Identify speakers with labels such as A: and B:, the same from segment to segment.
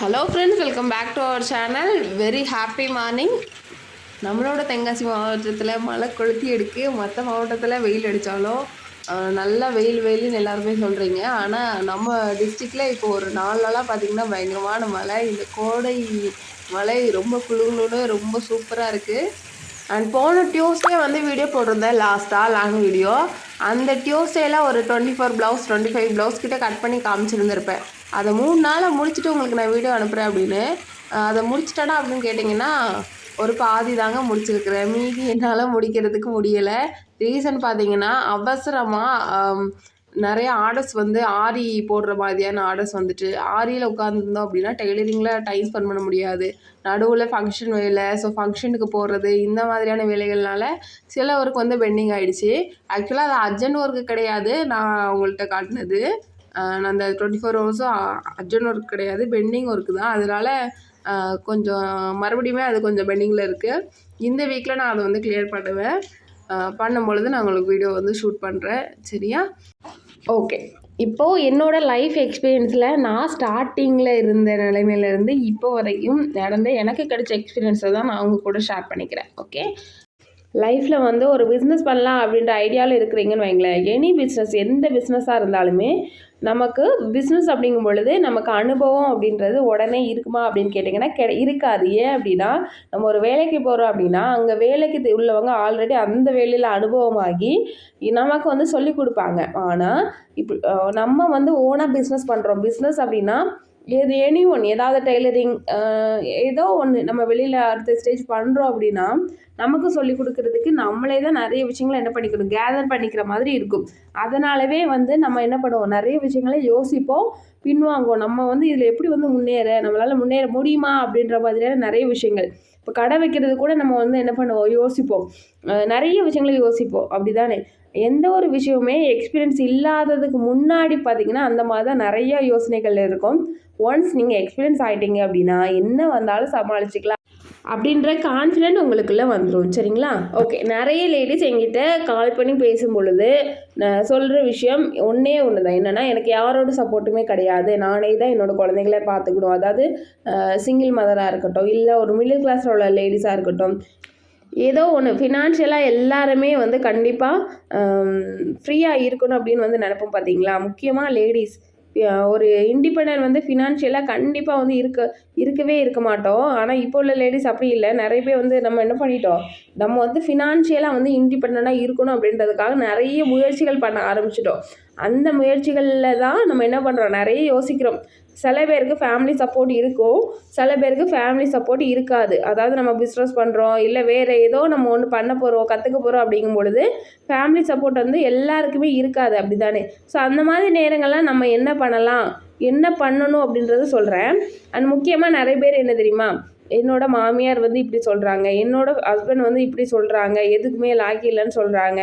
A: Hello friends welcome back to our channel very happy morning நம்மளோட தென்காசி மாவட்டத்தில் மழை கொளுத்தி எடுக்கு மற்ற மாவட்டத்தில் வெயில் அடித்தாலும் நல்லா வெயில் வெயில்னு எல்லாருமே சொல்கிறீங்க ஆனால் நம்ம டிஸ்ட்ரிக்டில் இப்போ ஒரு நாலு நாளாக பார்த்திங்கன்னா பயங்கரமான மழை. இந்த கோடை மழை ரொம்ப குளுகுளுன்னு ரொம்ப சூப்பராக இருக்குது அண்ட் போன டியூஸ்டே வந்து வீடியோ போட்டிருந்தேன் லாஸ்ட்டாக லாங் வீடியோ அந்த டியூஸ்டேலாம் ஒரு twenty four blouse twenty five blouse கிட்டே கட் பண்ணி காமிச்சிருந்திருப்பேன். அதை மூணு நாளில் முடிச்சுட்டு உங்களுக்கு நான் வீடியோ அனுப்புகிறேன் அப்படின்னு அதை முடிச்சிட்டேனா அப்படின்னு கேட்டிங்கன்னா ஒரு பாதி தாங்க முடிச்சிருக்கிறேன். மீதி என்னால் முடிக்கிறதுக்கு முடியலை. ரீசன் பார்த்தீங்கன்னா அவசரமாக நிறைய ஆர்டர்ஸ் வந்து ஆரி போடுற மாதிரியான ஆர்டர்ஸ் வந்துட்டு ஆரியில் உட்காந்துருந்தோம் அப்படின்னா டெய்லரிங்கில் டைம் ஸ்பெண்ட் பண்ண முடியாது. நடுவில் ஃபங்க்ஷன் வேலை ஸோ ஃபங்க்ஷனுக்கு போடுறது இந்த மாதிரியான வேலைகள்னால சில ஒர்க் வந்து பெண்டிங் ஆகிடுச்சு ஆக்சுவலாக அது அர்ஜென்ட் ஒர்க்கு கிடையாது. நான் உங்கள்கிட்ட காட்டினது. நான் அந்த டுவெண்ட்டி ஃபோர் ஹவர்ஸும் அர்ஜென்ட் ஒர்க் கிடையாது பெண்டிங் ஒர்க்கு தான். அதனால் கொஞ்சம் மறுபடியுமே அது கொஞ்சம் பெண்டிங்கில் இருக்குது இந்த வீக்கில் நான் அதை வந்து கிளியர் பண்ணுவேன். பண்ணும்பொழுது பண்ணும் பொழுது நான் உங்களுக்கு வீடியோ வந்து ஷூட் பண்ணுறேன் சரியா? ஓகே இப்போது என்னோடய லைஃப் எக்ஸ்பீரியன்ஸில் நான் ஸ்டார்டிங்கில் இருந்த நிலைமையிலேருந்து இப்போ வரைக்கும் நடந்த எனக்கு கிடைச்ச எக்ஸ்பீரியன்ஸை தான் நான் அவங்க கூட ஷேர் பண்ணிக்கிறேன். ஓகே லைஃப்பில் வந்து ஒரு பிஸ்னஸ் பண்ணலாம் அப்படின்ற ஐடியாவில் இருக்கிறீங்கன்னு வைங்களேன். எனி பிஸ்னஸ் எந்த பிஸ்னஸாக இருந்தாலுமே நமக்கு பிஸ்னஸ் அப்படிங்கும் பொழுது நமக்கு அனுபவம் அப்படின்றது உடனே இருக்குமா அப்படின்னு கேட்டிங்கன்னா கெ இருக்காது. ஏன் அப்படின்னா நம்ம ஒரு வேலைக்கு போகிறோம் அப்படின்னா அங்கே வேலைக்கு உள்ளவங்க ஆல்ரெடி அந்த வேலையில் அனுபவமாகி நமக்கு வந்து சொல்லி கொடுப்பாங்க. ஆனால் இப்போ நம்ம வந்து ஓனாக பிஸ்னஸ் பண்ணுறோம் பிஸ்னஸ் அப்படின்னா ஏது எனி ஒன் ஏதாவது டெய்லரிங் ஏதோ ஒன்று நம்ம வெளியில் அடுத்த ஸ்டேஜ் பண்ணுறோம் அப்படின்னா நமக்கு சொல்லி கொடுக்கறதுக்கு நம்மளே தான் நிறைய விஷயங்களை என்ன பண்ணிக்கணும் கேதர் பண்ணிக்கிற மாதிரி இருக்கும். அதனாலவே வந்து நம்ம என்ன பண்ணுவோம் நிறைய விஷயங்களை யோசிப்போம் பின்வாங்குவோம். நம்ம வந்து இதில் எப்படி வந்து முன்னேற நம்மளால் முன்னேற முடியுமா அப்படின்ற மாதிரியான நிறைய விஷயங்கள். இப்போ கடை வைக்கிறது கூட நம்ம வந்து என்ன பண்ணுவோம் யோசிப்போம். நிறைய விஷயங்களை யோசிப்போம். அப்படிதானே? எந்த ஒரு விஷயமுமே எக்ஸ்பீரியன்ஸ் இல்லாததுக்கு முன்னாடி பார்த்தீங்கன்னா அந்த மாதிரி தான் நிறையா யோசனைகள் இருக்கும். ஒன்ஸ் நீங்கள் எக்ஸ்பீரியன்ஸ் ஆகிட்டீங்க அப்படின்னா என்ன வந்தாலும் சமாளிச்சுக்கலாம். அப்படின்ற கான்ஃபிடென்ட் உங்களுக்குள்ளே வந்துடும் சரிங்களா? ஓகே நிறைய லேடிஸ் என்கிட்ட கால் பண்ணி பேசும் பொழுது நான் சொல்கிற விஷயம் ஒன்றே ஒன்று தான் என்னென்னா எனக்கு யாரோட சப்போர்ட்டுமே கிடையாது. நானே தான் என்னோட குழந்தைங்கள பார்த்துக்கணும் அதாவது சிங்கிள் மதராக இருக்கட்டும் இல்லை ஒரு மிடில் கிளாஸில் உள்ள லேடிஸாக இருக்கட்டும் ஏதோ ஒன்று ஃபினான்ஷியலாக எல்லாருமே வந்து கண்டிப்பாக ஃப்ரீயாக இருக்கணும் அப்படின்னு வந்து நினப்போம் பார்த்தீங்களா முக்கியமாக லேடிஸ் ஒரு இண்டிபெண்டன்ட் வந்து ஃபினான்ஷியலாக கண்டிப்பாக வந்து இருக்க இருக்கவே இருக்க மாட்டோம். ஆனால் இப்போ உள்ள லேடிஸ் அப்படி இல்லை. நிறைய பேர் வந்து நம்ம என்ன பண்ணிட்டோம்? நம்ம வந்து ஃபினான்ஷியலாக வந்து இண்டிபெண்ட்டாக இருக்கணும் அப்படின்றதுக்காக நிறைய முயற்சிகள் பண்ண ஆரம்பிச்சிட்டோம். அந்த முயற்சிகளில் தான் நம்ம என்ன பண்ணுறோம் நிறைய யோசிக்கிறோம். சில பேருக்கு ஃபேமிலி சப்போர்ட் இருக்கும். சில பேருக்கு ஃபேமிலி சப்போர்ட் இருக்காது. அதாவது நம்ம பிஸ்னஸ் பண்ணுறோம் இல்லை வேறு ஏதோ நம்ம ஒன்று பண்ண போகிறோம் கற்றுக்க போகிறோம் அப்படிங்கும் பொழுது ஃபேமிலி சப்போர்ட் வந்து எல்லாருக்குமே இருக்காது அப்படி தானே ஸோ அந்த மாதிரி நேரங்கள்லாம் நம்ம என்ன பண்ணலாம்? என்ன பண்ணணும் அப்படின்றத சொல்கிறேன் அண்ட் முக்கியமாக நிறைய பேர் என்ன தெரியுமா? என்னோட மாமியார் வந்து இப்படி சொல்கிறாங்க என்னோட ஹஸ்பண்ட் வந்து இப்படி சொல்கிறாங்க எதுக்குமே லாக்கி இல்லைன்னு சொல்கிறாங்க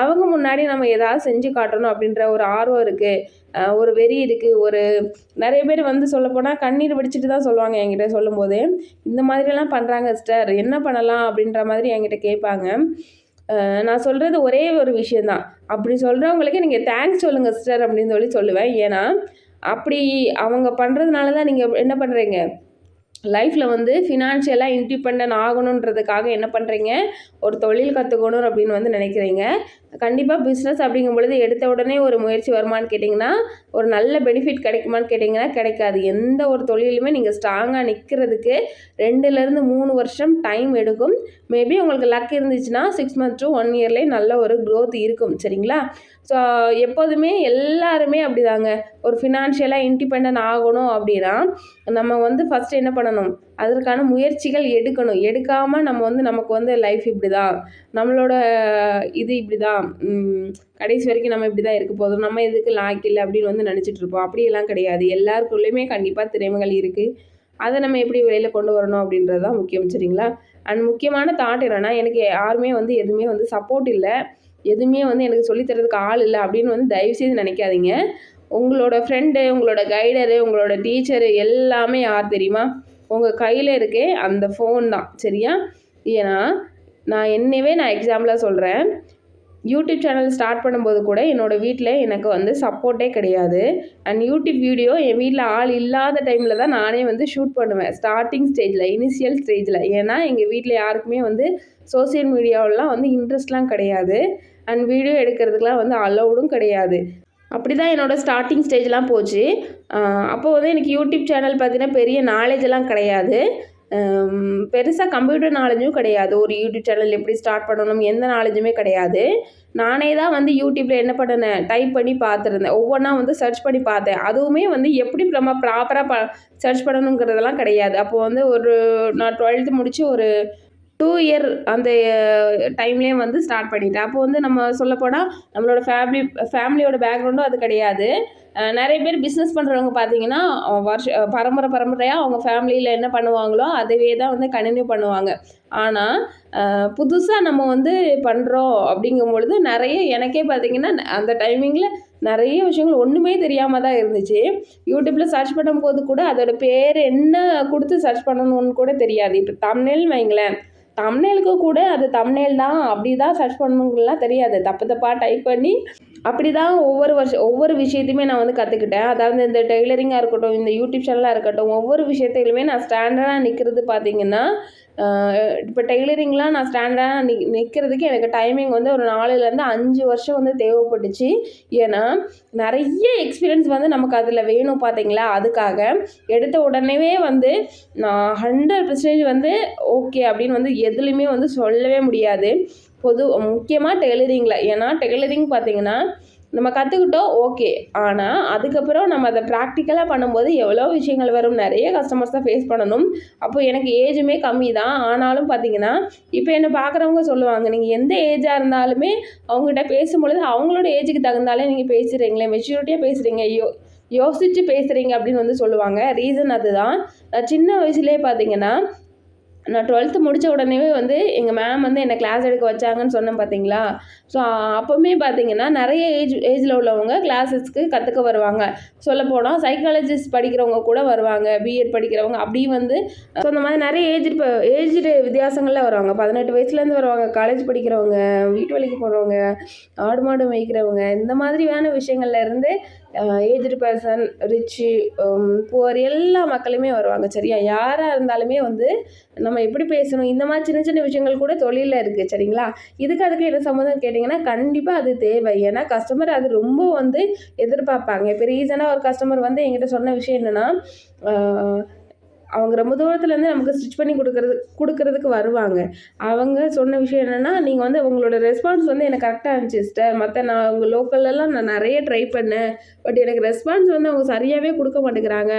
A: அவங்க முன்னாடி நம்ம ஏதாவது செஞ்சு காட்டணும் அப்படின்ற ஒரு ஆர்வம் இருக்குது ஒரு வெறி இருக்குது ஒரு நிறைய பேர் வந்து சொல்லப்போனால் கண்ணீர் வடிச்சிட்டு தான் சொல்லுவாங்க என்கிட்ட சொல்லும்போது. இந்த மாதிரிலாம் பண்ணுறாங்க சிஸ்டர் என்ன பண்ணலாம் அப்படின்ற மாதிரி என்கிட்ட கேட்பாங்க. நான் சொல்கிறது ஒரே ஒரு விஷயந்தான் அப்படி சொல்கிறவங்களுக்கு நீங்கள் தேங்க்ஸ் சொல்லுங்கள் சிஸ்டர் அப்படின்னு சொல்லி சொல்லுவேன். ஏன்னா அப்படி அவங்க பண்ணுறதுனால தான் நீங்கள் என்ன பண்ணுறீங்க லைஃப்பில் வந்து ஃபினான்ஷியலாக இண்டிபெண்ட் ஆகணுன்றதுக்காக என்ன பண்ணுறீங்க ஒரு தொழில் கற்றுக்கணும் அப்படின்னு வந்து நினைக்கிறீங்க. கண்டிப்பாக பிஸ்னஸ் அப்படிங்கும் பொழுது எடுத்த உடனே ஒரு முயற்சி வருமான்னு கேட்டிங்கன்னா ஒரு நல்ல பெனிஃபிட் கிடைக்குமான்னு கேட்டிங்கன்னா கிடைக்காது. எந்த ஒரு தொழிலுமே நீங்கள் ஸ்ட்ராங்காக நிற்கிறதுக்கு ரெண்டுலேருந்து மூணு வருஷம் டைம் எடுக்கும். மேபி உங்களுக்கு லக் இருந்துச்சுன்னா சிக்ஸ் மந்த் டு ஒன் இயர்லேயே நல்ல ஒரு க்ரோத் இருக்கும். சரிங்களா? ஸோ எப்போதுமே எல்லாருமே அப்படிதாங்க. ஒரு ஃபினான்ஷியலாக இண்டிபெண்ட் ஆகணும் அப்படின்னா நம்ம வந்து ஃபஸ்ட்டு என்ன பண்ணணும்? அதற்கான முயற்சிகள் எடுக்கணும். எடுக்காமல் நம்ம வந்து நமக்கு வந்து லைஃப் இப்படி தான் நம்மளோட இது இப்படி தான் கடைசி வரைக்கும் நம்ம இப்படி தான் இருக்க போதும் நம்ம எதுக்கு லாக் இல்லை அப்படின்னு வந்து நினச்சிட்டு இருப்போம். அப்படியெல்லாம் கிடையாது. எல்லாருக்குள்ளேயுமே கண்டிப்பாக திறமைகள் இருக்குது அதை நம்ம எப்படி வெளியில் கொண்டு வரணும் அப்படின்றது தான் முக்கியம் சரிங்களா? அண்ட் முக்கியமான தாட் என்னென்னா எனக்கு யாருமே வந்து எதுவுமே வந்து சப்போர்ட் இல்லை. எதுவுமே வந்து எனக்கு சொல்லித் தரதுக்கு ஆள் இல்லை அப்படின்னு வந்து தயவுசெய்து நினைக்காதீங்க. உங்களோட ஃப்ரெண்டு உங்களோட கைடரு உங்களோட டீச்சரு எல்லாமே யார் தெரியுமா? உங்கள் கையில் இருக்கே அந்த ஃபோன் தான் சரியா? ஏன்னா நான் என்னவே நான் எக்ஸாம்பிளாக சொல்கிறேன் யூடியூப் சேனல் ஸ்டார்ட் பண்ணும்போது கூட என்னோடய வீட்டில் எனக்கு வந்து சப்போர்ட்டே கிடையாது. அண்ட் யூடியூப் வீடியோ என் வீட்டில் ஆள் இல்லாத டைமில் தான் நானே வந்து ஷூட் பண்ணுவேன். ஸ்டார்டிங் ஸ்டேஜில் இனிஷியல் ஸ்டேஜில் ஏன்னா எங்கள் வீட்டில் யாருக்குமே வந்து சோசியல் மீடியாவிலலாம் வந்து இன்ட்ரெஸ்ட்லாம் கிடையாது. அண்ட் வீடியோ எடுக்கிறதுக்குலாம் வந்து அலௌடும் கிடையாது. அப்படி தான் என்னோடய ஸ்டார்டிங் ஸ்டேஜ்லாம் போச்சு. அப்போ வந்து எனக்கு யூடியூப் சேனல் பார்த்தீங்கன்னா பெரிய நாலேஜெல்லாம் கிடையாது. பெருசாக கம்ப்யூட்டர் நாலேஜும் கிடையாது. ஒரு யூடியூப் சேனல் எப்படி ஸ்டார்ட் பண்ணணும் எந்த நாலேஜுமே கிடையாது. நானே தான் வந்து யூடியூப்பில் என்ன பண்ணினேன்? டைப் பண்ணி பார்த்துருந்தேன். ஒவ்வொன்றா வந்து சர்ச் பண்ணி பார்த்தேன். அதுவுமே வந்து எப்படி நம்ம ப்ராப்பராக ப சர்ச் பண்ணணுங்கிறதெல்லாம் கிடையாது. அப்போது வந்து ஒரு நான் டுவெல்த்து முடித்து ஒரு டூ இயர் அந்த டைம்லேயே வந்து ஸ்டார்ட் பண்ணிட்டேன். அப்போ வந்து நம்ம சொல்லப்போனால் நம்மளோட ஃபேமிலி ஃபேமிலியோட பேக்ரவுண்டும் அது கிடையாது. நிறைய பேர் பிஸ்னஸ் பண்ணுறவங்க பார்த்தீங்கன்னா வருஷ பரம்பரை பரம்பரையாக அவங்க ஃபேமிலியில் என்ன பண்ணுவாங்களோ அதுவே தான் வந்து கண்டினியூ பண்ணுவாங்க. ஆனால் புதுசாக நம்ம வந்து பண்ணுறோம் அப்படிங்கும் பொழுது நிறைய எனக்கே பார்த்தீங்கன்னா அந்த டைமிங்கில் நிறைய விஷயங்கள் ஒன்றுமே தெரியாமல் தான் இருந்துச்சு. யூடியூப்பில் சர்ச் பண்ணும்போது கூட அதோட பேர் என்ன கொடுத்து சர்ச் பண்ணணும்னு கூட தெரியாது. இப்போ தமிழ்னு வைங்களேன். தம்னேலுக்கு கூட அது தம்னேல் தான். அப்படி தான் சர்ச் பண்ணணுங்கலாம் தெரியாது. தப்பு தப்பாக டைப் பண்ணி அப்படி தான் ஒவ்வொரு வருஷம் ஒவ்வொரு விஷயத்தையுமே நான் வந்து கற்றுக்கிட்டேன் அதாவது இந்த டெய்லரிங்காக இருக்கட்டும் இந்த யூடியூப் சேனலாக இருக்கட்டும் ஒவ்வொரு விஷயத்திலுமே நான் ஸ்டாண்டர்டாக நிற்கிறது பார்த்தீங்கன்னா இப்போ டெய்லரிங்லாம் நான் ஸ்டாண்டர்டாக நி நிற்கிறதுக்கு எனக்கு டைமிங் வந்து ஒரு நாலுலேருந்து அஞ்சு வருஷம் வந்து தேவைப்பட்டுச்சு. ஏன்னா நிறைய எக்ஸ்பீரியன்ஸ் வந்து நமக்கு அதில் வேணும் பார்த்தீங்களா அதுக்காக எடுத்த உடனேவே வந்து நான் ஹண்ட்ரட் பர்சன்டேஜ் வந்து ஓகே அப்படின்னு வந்து எதுலேயுமே வந்து சொல்லவே முடியாது. பொது முக்கியமாக டெய்லரிங்கில் ஏன்னா டெய்லரிங் பார்த்தீங்கன்னா நம்ம கற்றுக்கிட்டோம் ஓகே ஆனால் அதுக்கப்புறம் நம்ம அதை ப்ராக்டிக்கலாக பண்ணும்போது எவ்வளோ விஷயங்கள் வரும்? நிறைய கஸ்டமர்ஸ் தான் ஃபேஸ் பண்ணணும். அப்போ எனக்கு ஏஜுமே கம்மி தான். ஆனாலும் பார்த்தீங்கன்னா இப்போ என்னை பார்க்குறவங்க சொல்லுவாங்க நீங்கள் எந்த ஏஜாக இருந்தாலுமே அவங்ககிட்ட பேசும்பொழுது அவங்களோட ஏஜுக்கு தகுந்தாலே நீங்கள் பேசுகிறீங்களே மெச்சூரிட்டியாக பேசுகிறீங்க யோ யோசித்து பேசுகிறீங்க அப்படின்னு வந்து சொல்லுவாங்க. ரீசன் அதுதான். நான் சின்ன வயசுலேயே பார்த்தீங்கன்னா நான் டுவெல்த்து முடித்த உடனே வந்து எங்கள் மேம் வந்து என்னை கிளாஸ் எடுக்க வச்சாங்கன்னு சொன்னேன் பார்த்தீங்களா ஸோ அப்போவுமே பார்த்தீங்கன்னா நிறைய ஏஜ் ஏஜில் உள்ளவங்க கிளாஸஸ்க்கு கற்றுக்க வருவாங்க. சொல்லப்போனால் சைக்காலஜிஸ்ட் படிக்கிறவங்க கூட வருவாங்க பிஎட் படிக்கிறவங்க அப்படி வந்து ஸோ அந்த மாதிரி நிறைய ஏஜ் இப்போ ஏஜ் வித்தியாசங்களில் வருவாங்க. பதினெட்டு வயசுலேருந்து வருவாங்க. காலேஜ் படிக்கிறவங்க வீட்டு வேலைக்கு போகிறவங்க ஆடு மாடு மேய்க்கிறவங்க இந்த மாதிரியான விஷயங்கள்ல இருந்து ஏஜ்டு பர்சன் ரிச்சு புவர் எல்லா மக்களுமே வருவாங்க சரியா? யாராக இருந்தாலுமே வந்து நம்ம எப்படி பேசணும்? இந்த மாதிரி சின்ன சின்ன விஷயங்கள் கூட தொழிலில் இருக்குது சரிங்களா? இதுக்கு அதுக்கு என்ன சம்மந்தம் கேட்டிங்கன்னா கண்டிப்பாக அது தேவை. ஏன்னா கஸ்டமர் அது ரொம்ப வந்து எதிர்பார்ப்பாங்க. இப்போ ரீசனாக ஒரு கஸ்டமர் வந்து என்கிட்ட சொன்ன விஷயம் என்னென்னா அவங்க ரொம்ப தூரத்துலேருந்து நமக்கு ஸ்டிச் பண்ணி கொடுக்கறது கொடுக்கறதுக்கு வருவாங்க. அவங்க சொன்ன விஷயம் என்னென்னா நீங்கள் வந்து உங்களோட ரெஸ்பான்ஸ் வந்து எனக்கு கரெக்டாக இருந்துச்சு சிஸ்டர் மற்ற நான் உங்கள் லோக்கல்லலாம் நான் நிறைய ட்ரை பண்ணேன். பட் எனக்கு ரெஸ்பான்ஸ் வந்து அவங்க சரியாகவே கொடுக்க மாட்டேங்கிறாங்க.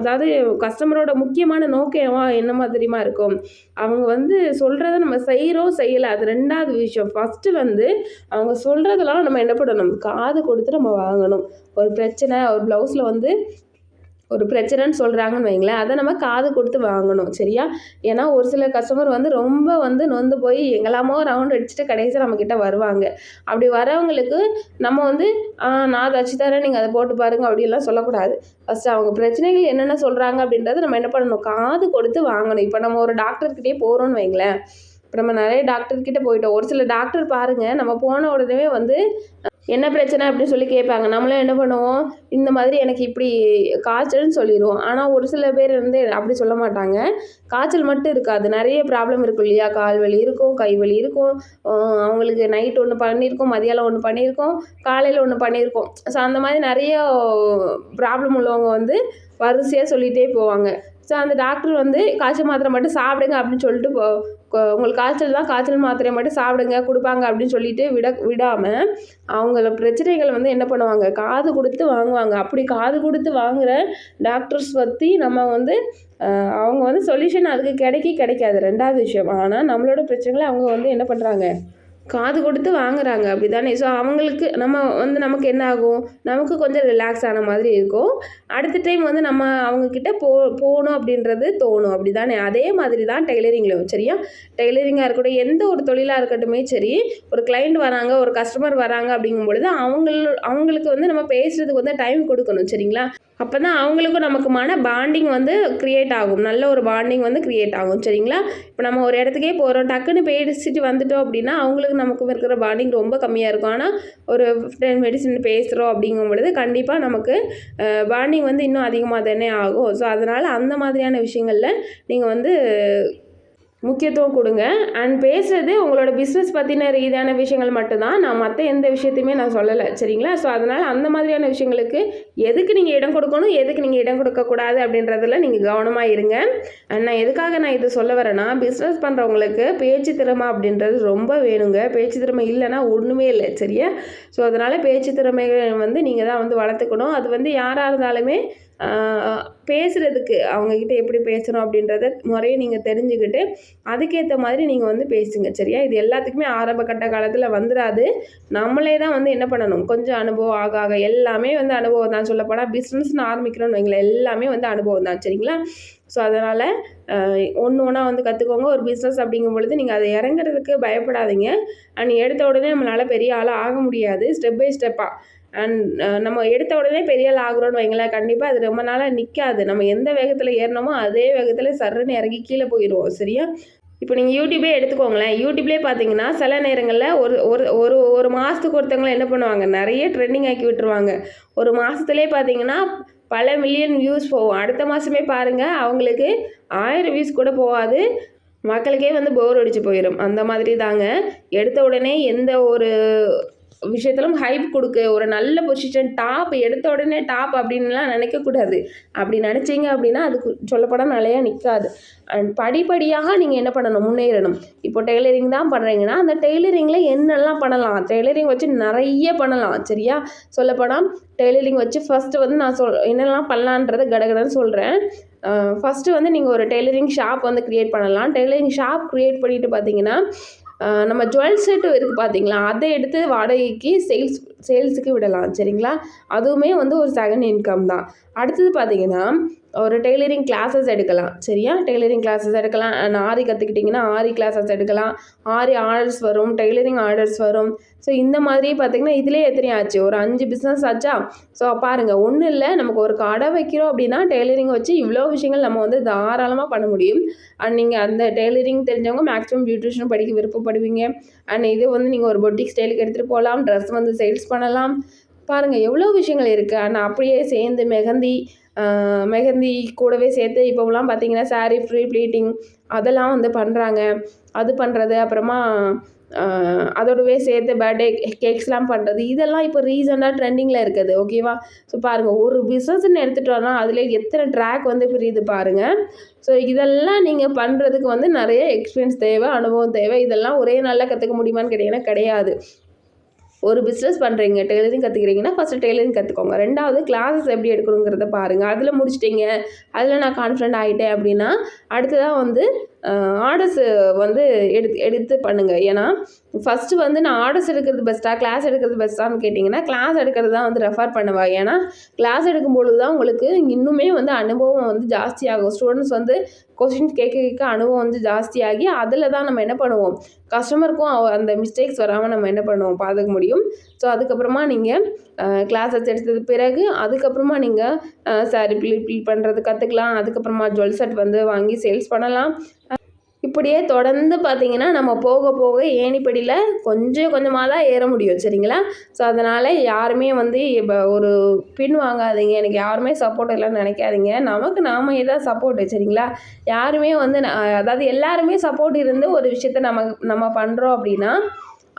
A: அதாவது கஸ்டமரோட முக்கியமான நோக்கமா என்ன மாதிரிமா இருக்கும்? அவங்க வந்து சொல்கிறத நம்ம செய்கிறோம் செய்யலை. அது ரெண்டாவது விஷயம். ஃபஸ்ட்டு வந்து அவங்க சொல்கிறதெல்லாம் நம்ம என்ன பண்ணணும்? காது கொடுத்து நம்ம வாங்கணும். ஒரு பிரச்சனை ஒரு ப்ளவுஸில் வந்து ஒரு பிரச்சனைன்னு சொல்கிறாங்கன்னு வைங்களேன் அதை நம்ம காது கொடுத்து வாங்கணும் சரியா? ஏன்னா ஒரு சில கஸ்டமர் வந்து ரொம்ப வந்து நொந்து போய் எங்கெல்லாமோ ரவுண்ட் அடிச்சுட்டு கடைசியாக நம்மக்கிட்ட வருவாங்க. அப்படி வரவங்களுக்கு நம்ம வந்து நான் தச்சு தரேன் நீங்கள் அதை போட்டு பாருங்க அப்படின்லாம் சொல்லக்கூடாது. ஃபஸ்ட்டு அவங்க பிரச்சனைகள் என்னென்ன சொல்கிறாங்க அப்படின்றத நம்ம என்ன பண்ணணும்? காது கொடுத்து வாங்கணும். இப்போ நம்ம ஒரு டாக்டர்கிட்டே போகிறோம்னு வைங்களேன் இப்போ நம்ம நிறைய டாக்டர்கிட்ட போயிட்டோம். ஒரு சில டாக்டர் பாருங்கள் நம்ம போன உடனே வந்து என்ன பிரச்சனை அப்படின்னு சொல்லி கேட்பாங்க. நம்மளும் என்ன பண்ணுவோம்? இந்த மாதிரி எனக்கு இப்படி காய்ச்சல்னு சொல்லிடுவோம் ஆனால் ஒரு சில பேர் வந்து அப்படி சொல்ல மாட்டாங்க. காய்ச்சல் மட்டும் இருக்காது. நிறைய ப்ராப்ளம் இருக்கும் இல்லையா? கால் வலி இருக்கும் கை வலி இருக்கும். அவங்களுக்கு நைட் ஒன்று பண்ணியிருக்கோம் மதியானம் ஒன்று பண்ணியிருக்கோம் காலையில் ஒன்று பண்ணியிருக்கோம். ஸோ அந்த மாதிரி நிறைய ப்ராப்ளம் உள்ளவங்க வந்து வரிசையாக சொல்லிகிட்டே போவாங்க. ஸோ அந்த டாக்டர் வந்து காய்ச்சல் மாத்திரை மட்டும் சாப்பிடுங்க அப்படின்னு சொல்லிட்டு உங்களுக்கு காய்ச்சல் தான் காய்ச்சல் மாத்திரை மட்டும் சாப்பிடுங்க கொடுப்பாங்க அப்படின்னு சொல்லிட்டு விட விடாமல் அவங்கள பிரச்சனைகள் வந்து என்ன பண்ணுவாங்க? காது கொடுத்து வாங்குவாங்க. அப்படி காது கொடுத்து வாங்குகிற டாக்டர்ஸ் பற்றி நம்ம வந்து அவங்க வந்து சொல்யூஷன் அதுக்கு கிடைக்கி கிடைக்காது. ரெண்டாவது விஷயம். ஆனால் நம்மளோட பிரச்சனைகளை அவங்க வந்து என்ன பண்ணுறாங்க காது கொடுத்து வாங்குறாங்க. அப்படி தானே ஸோ அவங்களுக்கு நம்ம வந்து நமக்கு என்ன ஆகும்? நமக்கு கொஞ்சம் ரிலாக்ஸ் ஆன மாதிரி இருக்கும். அடுத்த டைம் வந்து நம்ம அவங்கக்கிட்ட போ போகணும் அப்படின்றது தோணும். அப்படி தானே அதே மாதிரி தான் டெய்லரிங்லையும் சரியா? டெய்லரிங்காக இருக்கட்டும் எந்த ஒரு தொழிலாக இருக்கட்டுமே சரி ஒரு கிளைண்ட் வராங்க ஒரு கஸ்டமர் வராங்க அப்படிங்கும் பொழுது அவங்க அவங்களுக்கு வந்து நம்ம பேசுகிறதுக்கு வந்து டைம் கொடுக்கணும் சரிங்களா? அப்போ தான் அவங்களுக்கும் நமக்குமான பாண்டிங் வந்து க்ரியேட் ஆகும். நல்ல ஒரு பாண்டிங் வந்து க்ரியேட் ஆகும் சரிங்களா? இப்போ நம்ம ஒரு இடத்துக்கே போகிறோம் டக்குன்னு பேசிட்டு வந்துட்டோம் அப்படின்னா அவங்களுக்கு நமக்கு இருக்கிற பாண்டிங் ரொம்ப கம்மியாக இருக்கும். ஆனால் ஒரு டென் மெடிசன் பேசுகிறோம் அப்படிங்கும் பொழுது கண்டிப்பாக நமக்கு பாண்டிங் வந்து இன்னும் அதிகமாக தானே ஆகும். ஸோ அதனால் அந்த மாதிரியான விஷயங்களில் நீங்கள் வந்து முக்கியத்துவம் கொடுங்க. அண்ட் பேசுகிறது உங்களோட பிஸ்னஸ் பற்றின ரீதியான விஷயங்கள் மட்டும்தான். நான் மற்ற எந்த விஷயத்தையுமே நான் சொல்லலை. சரிங்களா? ஸோ அதனால் அந்த மாதிரியான விஷயங்களுக்கு எதுக்கு நீங்கள் இடம் கொடுக்கணும்? எதுக்கு நீங்கள் இடம் கொடுக்கக்கூடாது அப்படின்றதில் நீங்கள் கவனமாக இருங்க. அண்ட் நான் எதுக்காக நான் இது சொல்ல வரேன்னா பிஸ்னஸ் பண்ணுறவங்களுக்கு பேச்சு திறமை அப்படின்றது ரொம்ப வேணுங்க. பேச்சு திறமை இல்லைன்னா ஒன்றுமே இல்லை. சரியா? ஸோ அதனால் பேச்சு திறமை வந்து நீங்கள் தான் வந்து வளர்த்துக்கணும். அது வந்து யாராக இருந்தாலுமே பேசுகிறதுக்கு அவங்கக்கிட்ட எப்படி பேசணும் அப்படின்றத முறையை நீங்கள் தெரிஞ்சுக்கிட்டு அதுக்கேற்ற மாதிரி நீங்கள் வந்து பேசுங்க சரியா? இது எல்லாத்துக்குமே ஆரம்ப கட்ட காலத்தில் வந்துடாது நம்மளே தான் வந்து என்ன பண்ணணும்? கொஞ்சம் அனுபவம் ஆக ஆக எல்லாமே வந்து அனுபவம் தான் சொல்லப்போனால் பிஸ்னஸ்னு ஆரம்பிக்கிறோன்னு வைங்களேன் எல்லாமே வந்து அனுபவம் தான் சரிங்களா? ஸோ அதனால் ஒன்று ஒன்றா வந்து கற்றுக்கோங்க ஒரு பிஸ்னஸ் அப்படிங்கும் பொழுது நீங்கள் அதை இறங்குறதுக்கு பயப்படாதீங்க. அண்ட் எடுத்த உடனே நம்மளால் பெரிய ஆளாக ஆக முடியாது. ஸ்டெப் பை ஸ்டெப்பாக அண்ட் uh, நம்ம எடுத்த உடனே பெரிய ஆள் ஆகுறோன்னு வைங்களேன் கண்டிப்பாக அது ரொம்ப நாளாக நிற்காது நம்ம எந்த வேகத்தில் ஏறினோமோ அதே வேகத்தில் சர்றன்னு இறங்கி கீழே போயிடுவோம் சரியா? இப்போ நீங்கள் யூடியூபே எடுத்துக்கோங்களேன். யூடியூப்லேயே பார்த்தீங்கன்னா சில நேரங்களில் ஒரு ஒரு ஒரு ஒரு மாதத்துக்கு ஒருத்தவங்களை என்ன பண்ணுவாங்க நிறைய ட்ரெண்டிங் ஆக்கி விட்டுருவாங்க. ஒரு மாதத்துலேயே பார்த்தீங்கன்னா பல மில்லியன் வியூஸ் போகும். அடுத்த மாதமே பாருங்கள் அவங்களுக்கு ஆயிரம் வியூஸ் கூட போகாது. மக்களுக்கே வந்து போர் அடித்து போயிடும் அந்த மாதிரி தாங்க. எடுத்த உடனே எந்த ஒரு விஷயத்திலும் ஹைப் கொடுக்க ஒரு நல்ல பொசிஷன் டாப் எடுத்த உடனே டாப் அப்படின்லாம் நினைக்கக்கூடாது அப்படி நினச்சிங்க அப்படின்னா அதுக்கு சொல்லப்போனால் நிலையா நிற்காது அண்ட் படிப்படியாக நீங்கள் என்ன பண்ணணும்? முன்னேறணும். இப்போ டெய்லரிங் தான் பண்ணுறீங்கன்னா அந்த டெய்லரிங்கில் என்னெல்லாம் பண்ணலாம்? டெய்லரிங் வச்சு நிறைய பண்ணலாம் சரியா? சொல்லப்போனால் டெய்லரிங் வச்சு ஃபஸ்ட்டு வந்து நான் சொல் என்னெல்லாம் பண்ணலான்றதை கடகடன்னு சொல்கிறேன் ஃபஸ்ட்டு வந்து நீங்கள் ஒரு டெய்லரிங் ஷாப் வந்து க்ரியேட் பண்ணலாம். டெய்லரிங் ஷாப் க்ரியேட் பண்ணிவிட்டு பார்த்தீங்கன்னா நம்ம ஜுவல் செட்டு இருக்குது பார்த்தீங்களா அதை எடுத்து வாடகைக்கு சேல்ஸ் சேல்ஸுக்கு விடலாம் சரிங்களா? அதுவுமே வந்து ஒரு செகண்ட் இன்கம் தான். அடுத்தது பார்த்தீங்கன்னா ஒரு டெய்லரிங் கிளாஸஸ் எடுக்கலாம். சரியா? டெய்லரிங் கிளாஸஸ் எடுக்கலாம். ஆரி கற்றுக்கிட்டிங்கன்னா ஆரி கிளாஸஸ் எடுக்கலாம். ஆரி ஆர்டர்ஸ் வரும் டெய்லரிங் ஆர்டர்ஸ் வரும். ஸோ இந்த மாதிரி பார்த்திங்கன்னா இதிலே எத்தனை ஆச்சு? ஒரு அஞ்சு பிஸ்னஸ் ஆச்சா? ஸோ பாருங்கள் ஒன்றும் இல்லை. நமக்கு ஒரு கடை வைக்கிறோம் அப்படின்னா டெய்லரிங் வச்சு இவ்வளோ விஷயங்கள் நம்ம வந்து தாராளமாக பண்ண முடியும். அண்ட் நீங்கள் அந்த டெய்லரிங் தெரிஞ்சவங்க மேக்ஸிமம் பியூட்டிஷன் படிக்க விருப்பப்படுவீங்க. அண்ட் இது வந்து நீங்கள் ஒரு பொட்டிக் ஸ்டைலுக்கு எடுத்துகிட்டு போகலாம் ட்ரெஸ் வந்து சேல்ஸ் பண்ணலாம். பாருங்கள் எவ்வளோ விஷயங்கள் இருக்குது அண்ட் அப்படியே சேர்ந்து மெகந்தி மெஹந்தி கூடவே சேர்த்து இப்போலாம் பார்த்தீங்கன்னா சாரீ ஃப்ரீ ப்ளீட்டிங் அதெல்லாம் வந்து பண்ணுறாங்க அது பண்ணுறது அப்புறமா அதோடவே சேர்த்து பர்த்டே கேக்ஸ்லாம் பண்ணுறது இதெல்லாம் இப்போ ரீசெண்டாக ட்ரெண்டிங்கில் இருக்குது ஓகேவா ஸோ பாருங்கள் ஒரு பிஸ்னஸ்ன்னு எடுத்துகிட்டோன்னா அதில் எத்தனை ட்ராக் வந்து பிரியுது பாருங்கள் ஸோ இதெல்லாம் நீங்கள் பண்ணுறதுக்கு வந்து நிறைய எக்ஸ்பீரியன்ஸ் தேவை அனுபவம் தேவை. இதெல்லாம் ஒரே நாளில் கற்றுக்க முடியுமான்னு கேட்டிங்கன்னா கிடையாது. ஒரு பிஸ்னஸ் பண்ணுறீங்க டெய்லரிங் கற்றுக்கிறீங்கன்னா ஃபஸ்ட்டு டெய்லரிங் கற்றுக்கோங்க ரெண்டாவது கிளாஸஸ் எப்படி எடுக்கணுங்கிறத பாருங்கள் அதில் முடிச்சிட்டிங்க அதில் நான் கான்ஃபிடென்ட் ஆகிட்டேன் அப்படின்னா அடுத்ததாக வந்து ஆர்டர்ஸு வந்து எடுத்து எடுத்து பண்ணுங்கள் ஏன்னா ஃபஸ்ட்டு வந்து நான் ஆர்டர்ஸ் எடுக்கிறது பெஸ்ட்டாக கிளாஸ் எடுக்கிறது பெஸ்ட்டான்னு கேட்டிங்கன்னா கிளாஸ் எடுக்கிறது தான் வந்து ரெஃபர் பண்ணுவாங்க ஏன்னா கிளாஸ் எடுக்கும்பொழுது தான் உங்களுக்கு இன்னுமே வந்து அனுபவம் வந்து ஜாஸ்தியாகும். ஸ்டூடெண்ட்ஸ் வந்து கொஷின்ஸ் கேட்க கேட்க அனுபவம் வந்து ஜாஸ்தியாகி அதில் தான் நம்ம என்ன பண்ணுவோம்? கஸ்டமருக்கும் அந்த மிஸ்டேக்ஸ் வராமல் நம்ம என்ன பண்ணுவோம்? பார்த்துக்க முடியும். ஸோ அதுக்கப்புறமா நீங்கள் கிளாஸஸ் எடுத்தது பிறகு அதுக்கப்புறமா நீங்கள் சாரி ப்ளீட் பில் பண்ணுறது கற்றுக்கலாம் அதுக்கப்புறமா ஜுவல் செட் வந்து வாங்கி சேல்ஸ் பண்ணலாம். இப்படியே தொடர்ந்து பார்த்தீங்கன்னா நம்ம போக போக ஏணிப்படியில் கொஞ்சம் கொஞ்சமாக தான் ஏற முடியும் சரிங்களா? ஸோ அதனால் யாருமே வந்து இப்போ ஒரு பின் வாங்காதீங்க. எனக்கு யாருமே சப்போர்ட் இல்லைன்னு நினைக்காதீங்க. நமக்கு நாம தான் சப்போர்ட்டு சரிங்களா? யாருமே வந்து அதாவது எல்லாருமே சப்போர்ட் இருந்து ஒரு விஷயத்த நம்ம நம்ம பண்ணுறோம் அப்படின்னா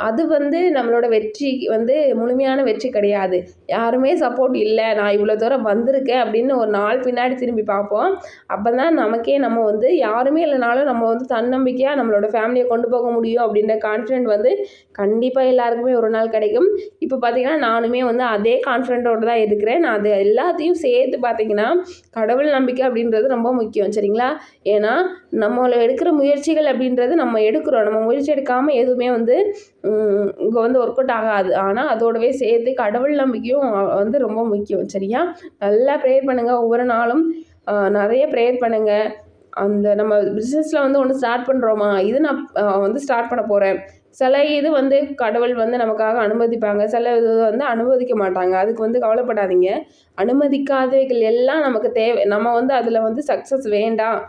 A: அது வந்து நம்மளோட வெற்றி வந்து முழுமையான வெற்றி கிடையாது. யாருமே சப்போர்ட் இல்லை. நான் இவ்வளோ தூரம் வந்திருக்கேன் அப்படின்னு ஒரு நாள் பின்னாடி திரும்பி பார்ப்போம். அப்போ தான் நமக்கே நம்ம வந்து யாருமே இல்லைனாலும் நம்ம வந்து தன்னம்பிக்கையாக நம்மளோட ஃபேமிலியை கொண்டு போக முடியும் அப்படின்ற கான்ஃபிடென்ட் வந்து கண்டிப்பாக எல்லாருக்குமே ஒரு நாள் கிடைக்கும். இப்போ பார்த்திங்கன்னா நானுமே வந்து அதே கான்ஃபிடென்ட்டோடு தான் இருக்கிறேன். நான் அது எல்லாத்தையும் சேர்த்து பார்த்திங்கன்னா கடவுள் நம்பிக்கை அப்படின்றது ரொம்ப முக்கியம். சரிங்களா? ஏன்னா நம்மளை எடுக்கிற முயற்சிகள் அப்படின்றது நம்ம எடுக்கிறோம். நம்ம முயற்சி எடுக்காமல் எதுவுமே வந்து இங்கே வந்து ஒர்க் அவுட் ஆகாது. ஆனால் அதோடவே சேர்த்து கடவுள் நம்பிக்கையும் வந்து ரொம்ப முக்கியம். சரியா? நல்லா ப்ரேயர் பண்ணுங்கள் ஒவ்வொரு நாளும் நிறைய ப்ரேயர் பண்ணுங்கள் அந்த நம்ம பிஸ்னஸில் வந்து ஒன்று ஸ்டார்ட் பண்ணுறோமா இது நான் வந்து ஸ்டார்ட் பண்ண போகிறேன் சில இது வந்து கடவுள் வந்து நமக்காக அனுமதிப்பாங்க சில இது வந்து அனுமதிக்க மாட்டாங்க. அதுக்கு வந்து கவலைப்படாதீங்க. அனுமதிக்காதவைகள் எல்லாம் நமக்கு தேவை. நம்ம வந்து அதில் வந்து சக்ஸஸ் வேண்டாம்.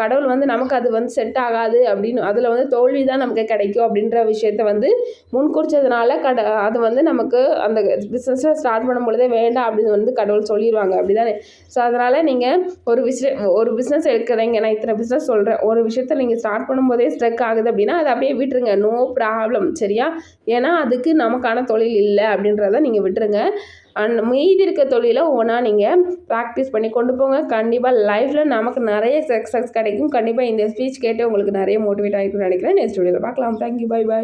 A: கடவுள் வந்து நமக்கு அது வந்து செட் ஆகாது அப்படின்னு அதில் வந்து தோல்வி தான் நமக்கு கிடைக்கும் அப்படின்ற விஷயத்த வந்து முன்குறிச்சதுனால கட அது வந்து நமக்கு அந்த பிஸ்னஸை ஸ்டார்ட் பண்ணும் பொழுதே வேண்டாம் அப்படின்னு வந்து கடவுள் சொல்லிடுவாங்க அப்படி தானே ஸோ அதனால் நீங்கள் ஒரு விஷயம் ஒரு பிஸ்னஸ் எடுக்கிறீங்க. நான் இத்தனை பிஸ்னஸ் சொல்கிறேன் ஒரு விஷயத்த நீங்கள் ஸ்டார்ட் பண்ணும்போதே ஸ்ட்ரக் ஆகுது அப்படின்னா அதை அப்படியே விட்டுருங்க. நோ ப்ராப்ளம் சரியா? ஏன்னா அதுக்கு நமக்கான தொழில் இல்லை அப்படின்றத நீங்கள் விட்டுருங்க. அண்ட் மீதி இருக்க தொழிலை ஒவ்வொன்றா நீங்கள் ப்ராக்டிஸ் பண்ணி கொண்டு போங்க. கண்டிப்பாக லைஃப்பில் நமக்கு நிறைய சக்ஸஸ் கிடைக்கும். கண்டிப்பாக இந்த ஸ்பீச் கேட்டு உங்களுக்கு நிறைய மோட்டிவேட் ஆகிருக்கும்னு நினைக்கிறேன். நெக்ஸ்ட் வீடியோவில் பார்க்கலாம். Thank you bye by